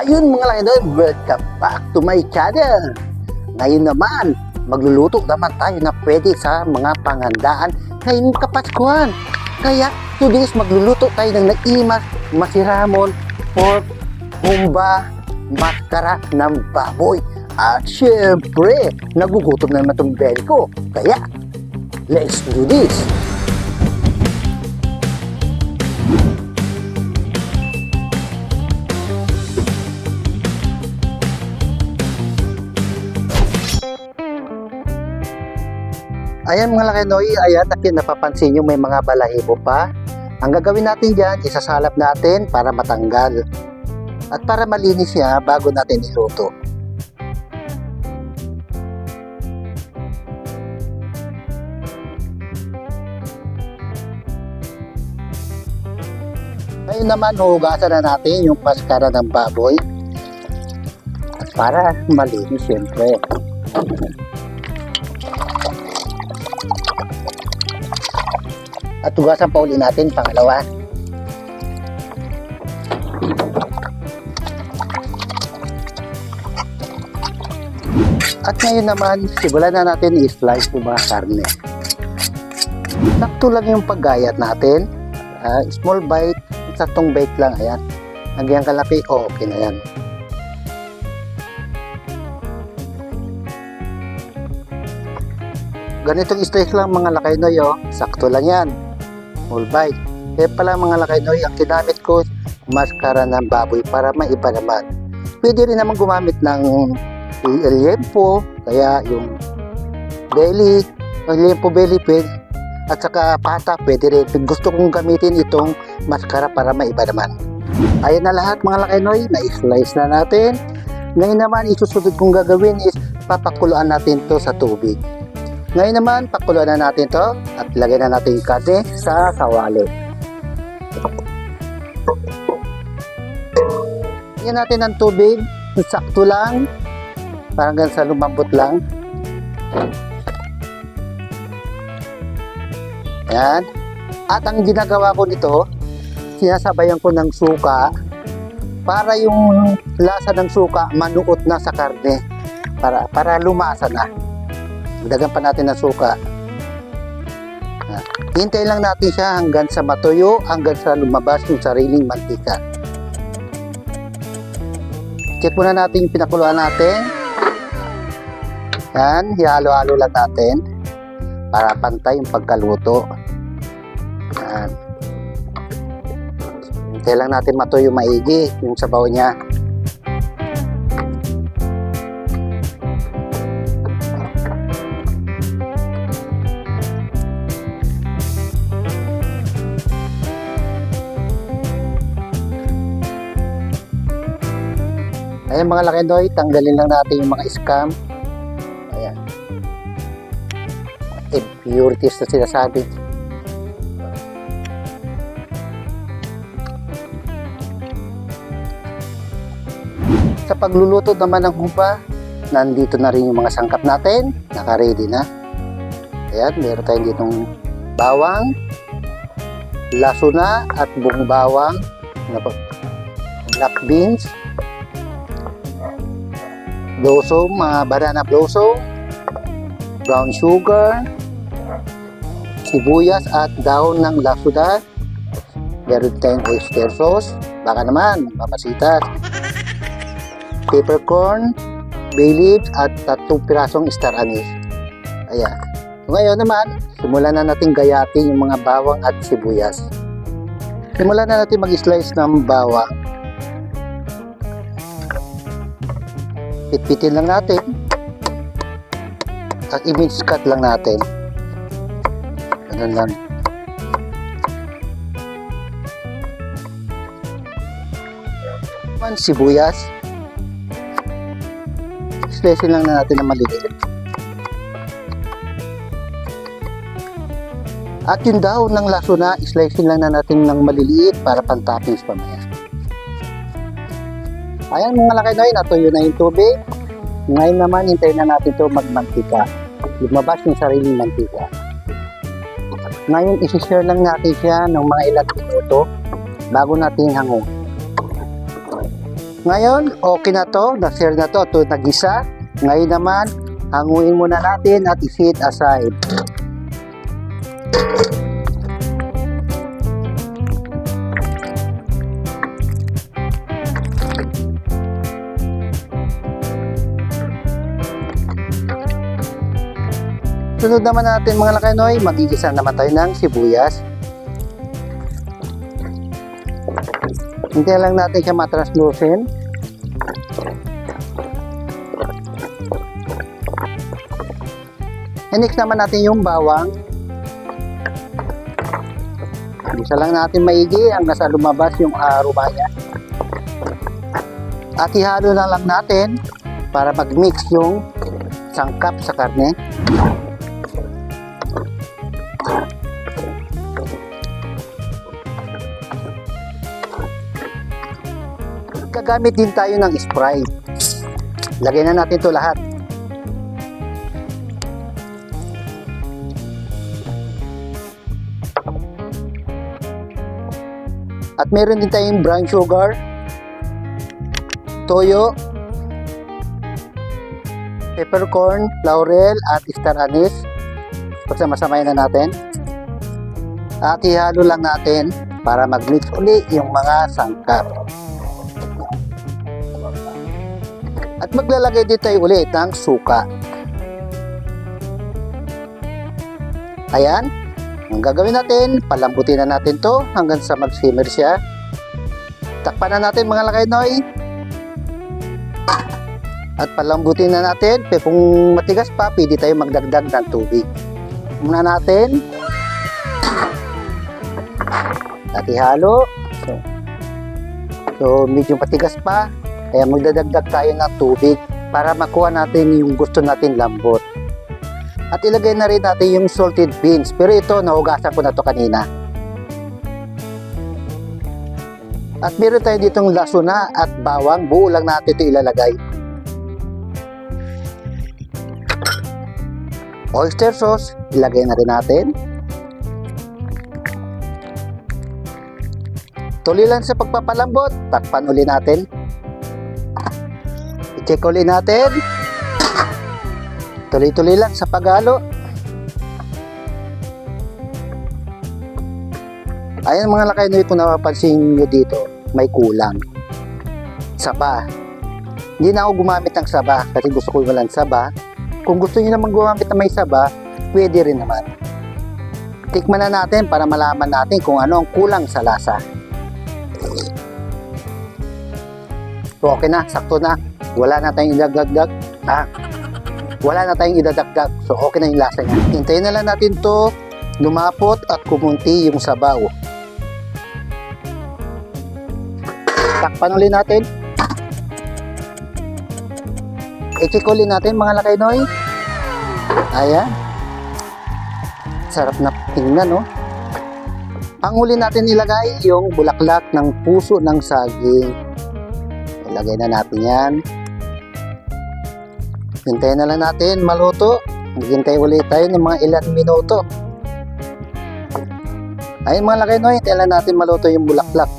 Ayun mga lakinoy, welcome back to my channel. Ngayon naman, magluluto naman tayo na pwede sa mga panghandaan ngayong kapaskuhan. Kaya today is magluluto tayo ng naimas, masiramon, pork, humba, maskara ng baboy. At syempre, nagugutom na naman itong belly ko. Kaya, let's do this! Ayan mga lakinoy, ayan natin napapansin nyo may mga balahibo pa. Ang gagawin natin dyan, isasalap natin para matanggal. At para malinis siya bago natin iluto. Ngayon naman, huhugasan na natin yung paskara ng baboy. At para malinis siyempre. At tugasan pa uli natin pangalawa. At ngayon naman, simulan na natin i-slice yung mga karne. Sakto lang yung paggayat natin. Ah, small bite, saktong bite lang. Ayan. Nagyang kalaki, oh, okay na yan. Ganitong slice lang mga lakay noy, oh. Sakto lang yan. Small bite. Kaya pala mga lakay noy, ang kinamit ko, maskara ng baboy para maiba naman. Pwede rin naman gumamit ng liempo, kaya yung belly, yung belly pwede, at saka pata pwede rin. Gusto kong gamitin itong maskara para maiba naman. Ayan na lahat mga lakay noy, na-slice na natin. Ngayon naman, isusunod kong gagawin is papakuluan natin to sa tubig. Ngayon naman, pakuluan na natin to at lagyan na natin yung karne sa kawali. Lagyan natin ng tubig, sakto lang, parang ganun sa lumambot lang. Yan. At ang ginagawa ko nito, sinasabayan ko ng suka para yung lasa ng suka manuot na sa karne para para lumasa na. Dagan pa natin ng suka. Hintayin lang natin siya hanggang sa matuyo, hanggang sa lumabas yung sariling mantika. Check muna natin yung pinakuluan natin. Yan, hihalo-halo lang natin para pantay yung pagkaluto. Yan. Hintayin lang natin matuyo maigi yung sabaw niya. Ayan mga lakidoy, tanggalin lang natin yung mga scam. Ayan. Impurities na sinasabi. Sa pagluluto naman ng humpa, nandito na rin yung mga sangkap natin. Naka-ready na. Ayan, meron tayong ditong bawang, lasuna at buong bawang, ano black beans, blossom, mga banana blossom, brown sugar, sibuyas at dahon ng lasuda. Meron tayong oyster sauce, baka naman, mamasitas, peppercorn, bay leaves at tatlong pirasong star anise. Ayan. So, ngayon naman, simulan na natin gayatin yung mga bawang at sibuyas. Simulan na natin mag-slice ng bawang. Pitpitin lang natin. At i-mince cut lang natin. Ganun lang. One sibuyas. Slice lang na natin na maliliit. At yung dahon ng lasuna, slice lang na natin ng maliliit para pang-toppings pamaya. Ayan mga laki noy, natuyo na yung tubig. Ngayon naman, hintayin na natin ito magmantika. Lumabas yung sariling mantika. Ngayon, isi-share lang natin siya ng mga ilang minuto bago natin hango. Ngayon, okay na to. Na-share na to. Ito nag-isa. Ngayon naman, hanguin muna natin at i-set aside. Sunod naman natin mga lakanoy, magigisa naman tayo ng sibuyas. Hintayin lang natin siya matranslucent. And next naman natin yung bawang. Isa lang natin maigi hanggang sa lumabas yung aroma niya. At ihalo na lang natin para mag-mix yung sangkap sa karne. Gagamit din tayo ng Sprite. Lagay na natin to lahat. At meron din tayong brown sugar, toyo, peppercorn, laurel, at star anise. Pagsama-samayin na natin. At ihalo lang natin para mag-mix uli yung mga sangkap. At maglalagay din tayo ulit ng suka. Ayan. Ang gagawin natin, palambutin na natin to hanggang sa mag-simmer siya. Takpan na natin mga lakay noy. At palambutin na natin. Pero kung matigas pa, pwede tayo magdagdag ng tubig. Muna natin. At ihalo. So, so medyo matigas pa. Kaya magdadagdag tayo ng tubig para makuha natin yung gusto natin lambot. At ilagay na rin natin yung salted beans. Pero ito, nahugasan ko na to kanina. At meron tayo ditong lasuna at bawang. Buo lang natin ito ilalagay. Oyster sauce, ilagay na rin natin. Tuloy lang sa pagpapalambot. Takpan uli natin. I-check uli natin. Tuloy-tuloy lang sa paghalo. Ayan mga lakay na kung napapansin nyo dito, may kulang. Saba. Hindi na ako gumamit ng saba kasi gusto ko walang saba. Kung gusto niyo naman gumamit ng may saba, pwede rin naman. Tikman na natin para malaman natin kung ano ang kulang sa lasa. Okay na, sakto na. Wala na tayong idagdag. Ah, wala na tayong idadagdag. So, okay na yung lasa niya. Hintayin na lang natin to lumapot at kumunti yung sabaw. Takpan ulit natin. I-check ulit natin mga lakay noy. Ayan. Sarap na tingnan, no? Ang huli natin ilagay yung bulaklak ng puso ng saging. Ilagay na natin yan. Hintayin na lang natin maluto. Maghintay ulit tayo ng mga ilang minuto. Ayun mga lakay no, hintayin lang natin maluto yung bulaklak.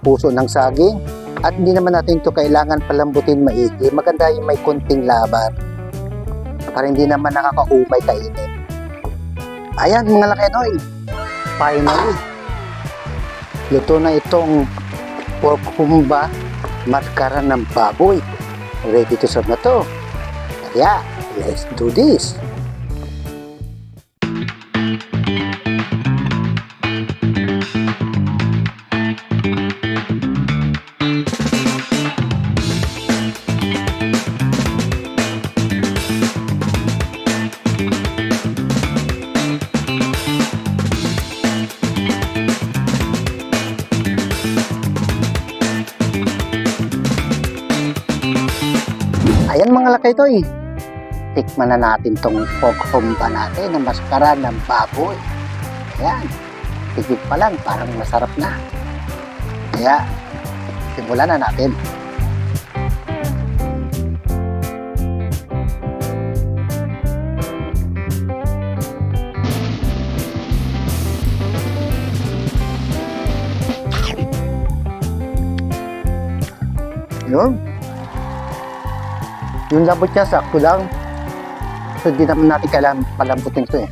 Puso ng saging. At hindi naman natin ito kailangan palambutin maigi. Maganda yung may konting laban. Para hindi naman nakakaumay kainin. Ayan mga lakay no, finally. Luto na itong pork humba maskara ng baboy. Ready to serve na to. Yeah, let's do this. Ayan mga lakay to eh. Tikman na natin tong pork humba natin na maskara ng baboy. Ayan. Tigit pa lang, parang masarap na. Kaya, simulan na natin. Yun. Yung lambot niya, sakto lang. So, hindi naman natin kailangan palambutin ito eh.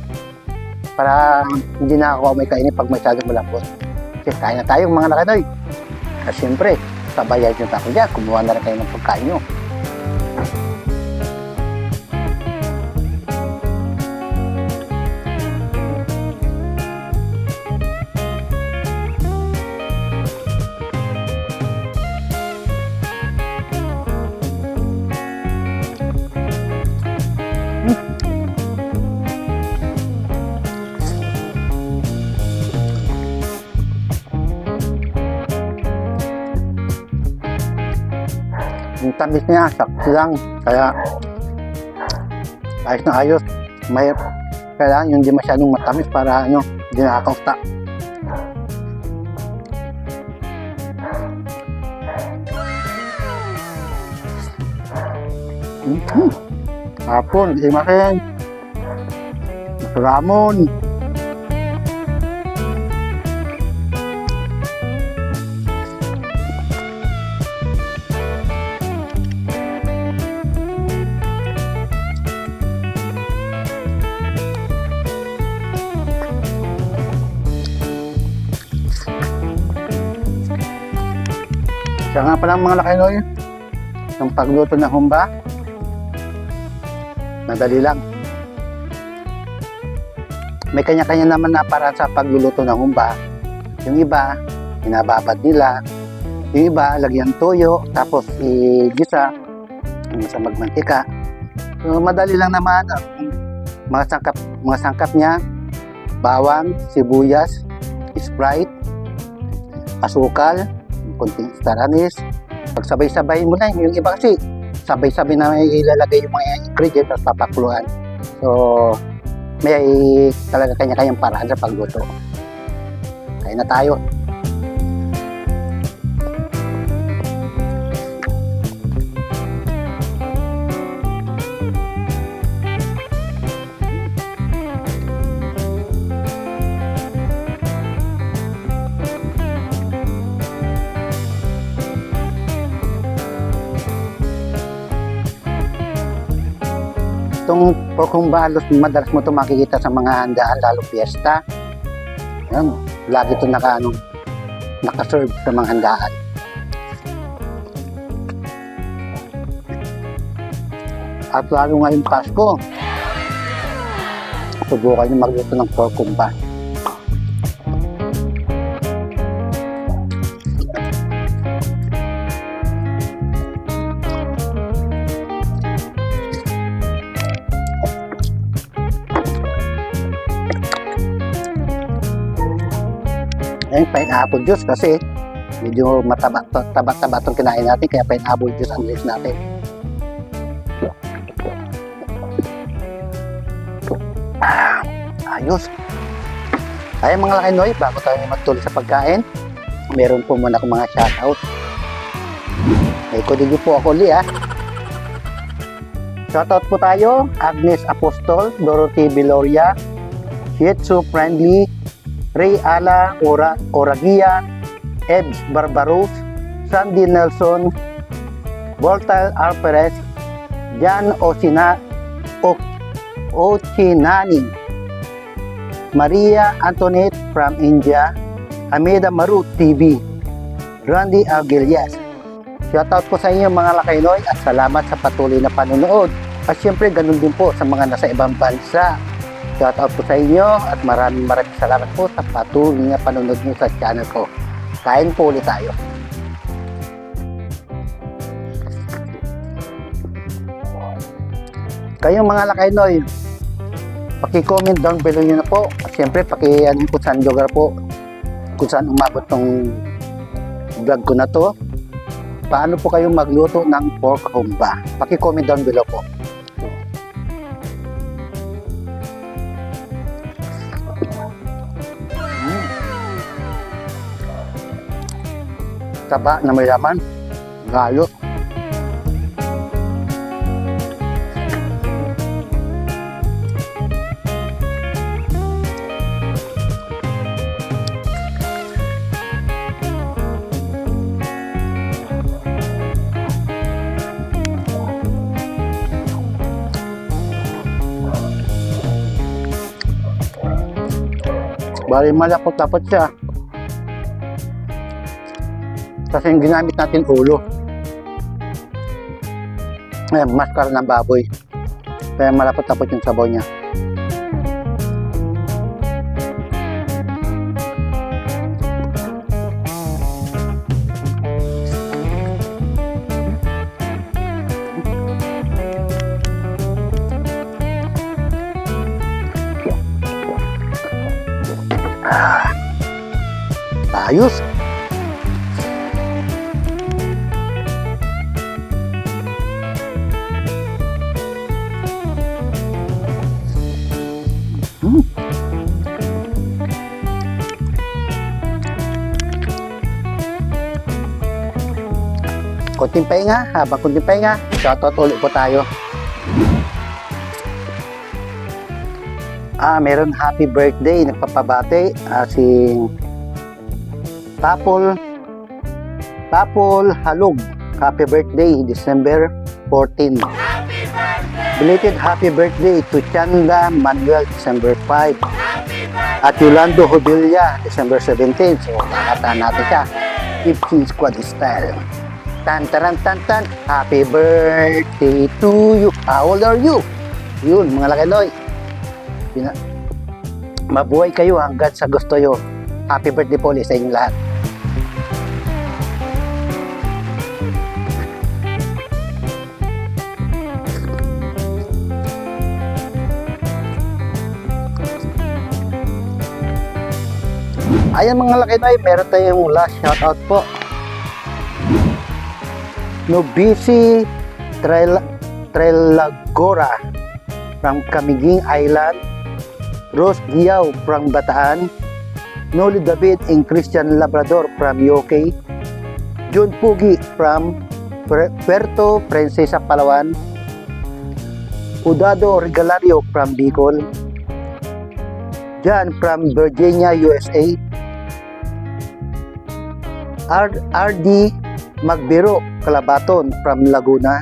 Para hindi na ako may kainin pag masyadong malambot. Kasi kaya na tayo mga nakanoy. At siyempre, sabayan nyo ako dyan. Kumuha na rin kayo ng pagkain nyo. Tamis niya, sakto lang. Kaya, ayos na ayos. May, kailangan yung hindi masyadong matamis para ano, hindi nakakausta. Mm-hmm. Hapon, di makin. Ramon. Siya nga pala mga lakinoy, yung pagluto ng humba, madali lang. May kanya-kanya naman na para sa pagluluto ng humba. Yung iba, inababad nila. Yung iba, lagyan toyo, tapos i-gisa, sa magmantika. So, madali lang naman. Mga sangkap, mga sangkap niya, bawang, sibuyas, Sprite, asukal, konting star anise. Pagsabay-sabay mo na, yung iba kasi sabay-sabay na may ilalagay yung mga ingredients tapos papakuluan. So, may talaga kanya-kanyang paraan sa pagluto. Kaya na tayo. Itong porkong balos, madalas mo ito makikita sa mga handaan, lalo fiesta. Yan, lagi ito naka, ano, nakaserve sa mga handaan. At lalo ngayong Pasko, subukan nyo magluto ng porkong ba. Ayun, pineapple juice kasi medyo mataba, taba-taba itong kinain natin kaya pineapple juice ang list natin. Ah, ayos. Ay mga lakinoy, bago tayo magtuloy sa pagkain, meron po muna akong mga shoutout. May kodilyo po ako li ah. Shoutout po tayo, Agnes Apostol, Dorothy Biloria, Shietsu Friendly, Ray Ala Ora, Oragia, Ebs Barbaros, Sandy Nelson, Voltal Alperes, Jan Osina, o, Ochinani, Maria Antoinette from India, Ameda Marut TV, Randy Aguilias. Shoutout po sa inyo mga Lakaynoy at salamat sa patuloy na panonood. At syempre ganun din po sa mga nasa ibang bansa. Shoutout po sa inyo at maraming maraming salamat po sa patuloy na panonood nyo sa channel ko. Kain po ulit tayo. Kayong mga Lakaynoy, paki-comment down below nyo na po. At syempre, paki-ano kung saan lugar po, kung saan umabot tong vlog ko na to. Paano po kayo magluto ng pork humba? Paki-comment down below po. taba na may laman. Galo. Bali malakot dapat siya. Kasi yung ginamit natin ulo. Ayan, maskara ng baboy. Kaya malapot-lapot yung sabaw niya. Ayos. Kunting pahinga, habang kunting pahinga, shoutout ulit po tayo. Ah, meron happy birthday, nagpapabate, ah, si Tapol Tapol Halog. Happy birthday, December 14. Belated happy birthday to Chanda Manuel, December 5. At Yolando Hobilla, December 17. So, nakataan natin siya. 15 Squad Style. Tan taran tan tan. Happy birthday to you. How old are you? Yun, mga lakinoy. Pina- Mabuhay kayo hanggang sa gusto nyo. Happy birthday po sa inyong lahat. Ayan mga lakinoy, meron tayong last shoutout po. Nubisi Trail Trailagora from Camiguing Island, Rose Giaw from Bataan, Noli David and Christian Labrador from UK, John Pugi from Puer- Puerto Princesa, Palawan, Udado Regalario from Bicol, John from Virginia, USA, RD Magbiro Calabaton from Laguna,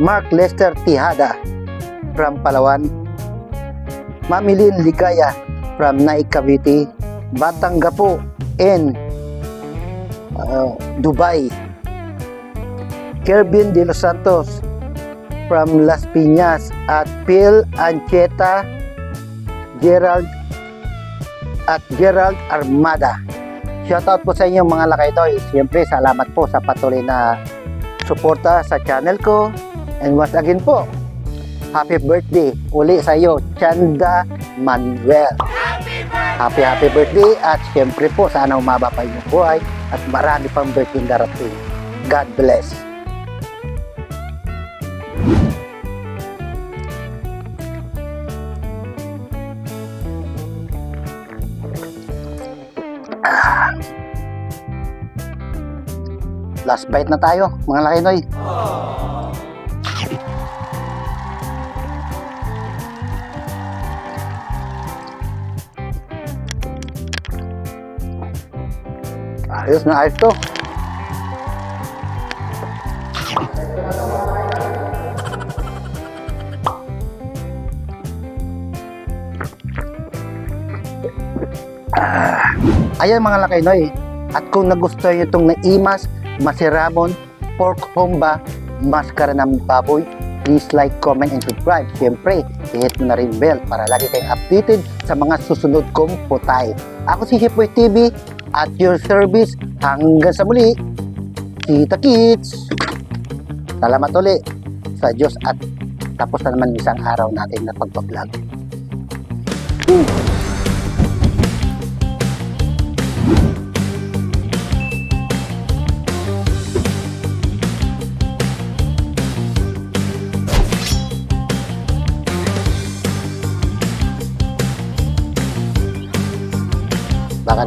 Mark Lester Tihada from Palawan, Mamilin Ligaya from Naik Cavite, Batang Gapo and uh, Dubai, Kelvin De Los Santos from Las Piñas at Phil Ancheta, Gerald at Gerald Armada. Shoutout po sa inyo mga lakaytoy. Siyempre, salamat po sa patuloy na suporta sa channel ko. And once again po, happy birthday uli sa iyo, Chanda Manuel. Happy happy birthday at siyempre po sana umaba pa inyong buhay at marami pang birthday darating. God bless. Last bite na tayo, mga lakinoy. Ayos na ayos to. Ah, ayan mga lakinoy. At kung nagustuhan nyo itong naimas, masiramon, pork homba, maskara ng baboy, please like, comment, and subscribe. Siyempre, i-hit mo na rin bell para lagi kayong updated sa mga susunod kong putay. Ako si Hipoy TV at your service hanggang sa muli. Kita kits! Salamat uli sa Diyos at tapos na naman isang araw natin na pagbablog.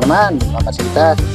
Naman, makasintas.